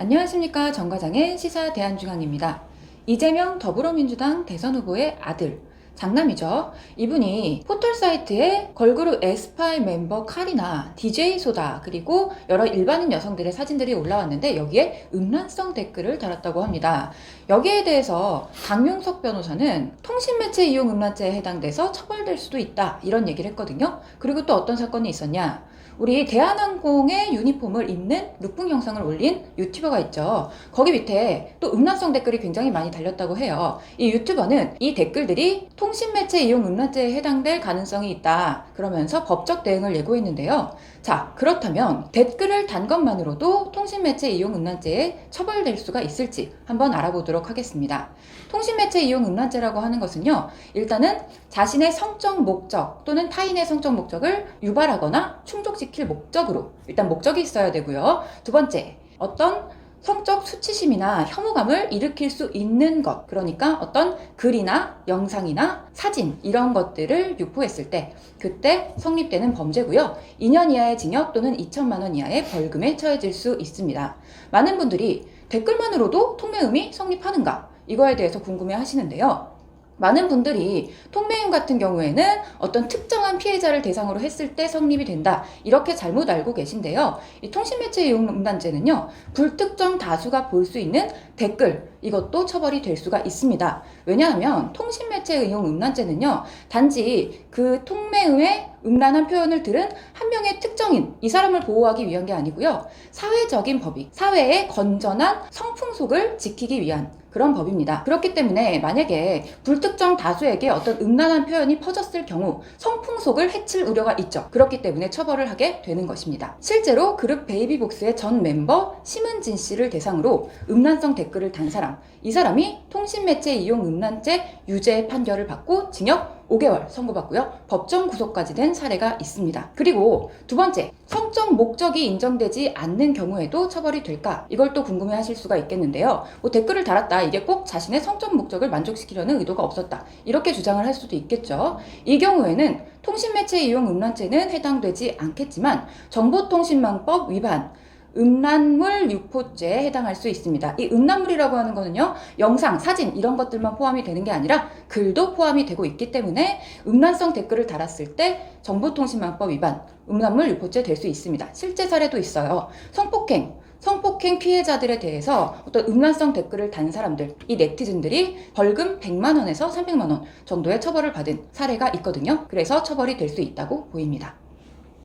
안녕하십니까 정과장의 시사 대한중앙입니다. 이재명 더불어민주당 대선 후보의 아들 장남이죠. 이분이 포털 사이트에 걸그룹 에스파의 멤버 카리나, DJ 소다 그리고 여러 일반인 여성들의 사진들이 올라왔는데 여기에 음란성 댓글을 달았다고 합니다. 여기에 대해서 강용석 변호사는 통신매체 이용 음란죄에 해당돼서 처벌될 수도 있다 이런 얘기를 했거든요. 그리고 또 어떤 사건이 있었냐? 우리 대한항공의 유니폼을 입는 룩북 영상을 올린 유튜버가 있죠. 거기 밑에 또 음란성 댓글이 굉장히 많이 달렸다고 해요. 이 유튜버는 이 댓글들이 통신매체 이용 음란죄에 해당될 가능성이 있다. 그러면서 법적 대응을 예고했는데요. 자, 그렇다면 댓글을 단 것만으로도 통신매체 이용 음란죄에 처벌될 수가 있을지 한번 알아보도록 하겠습니다. 통신매체 이용 음란죄라고 하는 것은요, 일단은 자신의 성적 목적 또는 타인의 성적 목적을 유발하거나 충족 시킬 목적으로 일단 목적이 있어야 되고요. 두 번째, 어떤 성적 수치심이나 혐오감을 일으킬 수 있는 것. 그러니까 어떤 글이나 영상이나 사진 이런 것들을 유포했을 때 그때 성립되는 범죄고요. 2년 이하의 징역 또는 2천만 원 이하의 벌금에 처해질 수 있습니다. 많은 분들이 댓글만으로도 통매음이 성립하는가? 이거에 대해서 궁금해 하시는데요. 많은 분들이 통매임 같은 경우에는 어떤 특정한 피해자를 대상으로 했을 때 성립이 된다. 이렇게 잘못 알고 계신데요. 이 통신매체 이용 음란죄는요. 불특정 다수가 볼 수 있는 댓글 이것도 처벌이 될 수가 있습니다. 왜냐하면 통신매체 이용 음란죄는요. 단지 그 통매음의 음란한 표현을 들은 한 명의 특정인 이 사람을 보호하기 위한 게 아니고요. 사회적인 법익, 사회의 건전한 성풍속을 지키기 위한 그런 법입니다. 그렇기 때문에 만약에 불특정 다수에게 어떤 음란한 표현이 퍼졌을 경우 성풍속을 해칠 우려가 있죠. 그렇기 때문에 처벌을 하게 되는 것입니다. 실제로 그룹 베이비복스의 전 멤버 심은진 씨를 대상으로 음란성 댓글을 단 사람, 이 사람이 통신매체 이용 음란죄 유죄 판결을 받고 징역 5개월 선고받고요. 법정 구속까지 된 사례가 있습니다. 그리고 두 번째, 성적 목적이 인정되지 않는 경우에도 처벌이 될까? 이걸 또 궁금해 하실 수가 있겠는데요. 뭐 댓글을 달았다. 이게 꼭 자신의 성적 목적을 만족시키려는 의도가 없었다. 이렇게 주장을 할 수도 있겠죠. 이 경우에는 통신매체 이용 음란죄는 해당되지 않겠지만 정보통신망법 위반, 음란물 유포죄에 해당할 수 있습니다. 이 음란물이라고 하는 거는요, 영상, 사진 이런 것들만 포함이 되는 게 아니라 글도 포함이 되고 있기 때문에 음란성 댓글을 달았을 때 정보통신망법 위반, 음란물 유포죄 될 수 있습니다. 실제 사례도 있어요. 성폭행, 성폭행 피해자들에 대해서 어떤 음란성 댓글을 단 사람들, 이 네티즌들이 벌금 100만 원에서 300만 원 정도의 처벌을 받은 사례가 있거든요. 그래서 처벌이 될 수 있다고 보입니다.